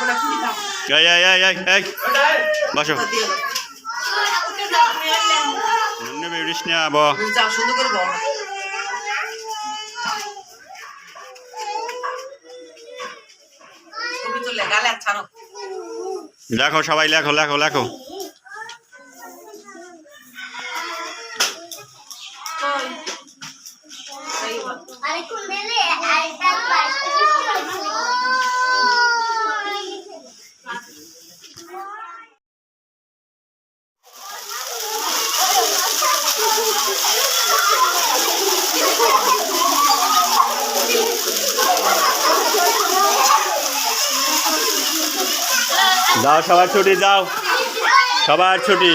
এই এই এই এই। এই বসো। নেবে উড়িস না আব। লেখো সবাই, লেখো লেখো লেখো। আরেকটু মেলে, আরেকটা পাঁচটা। দাও সবার ছুটি যাও। সবার ছুটি।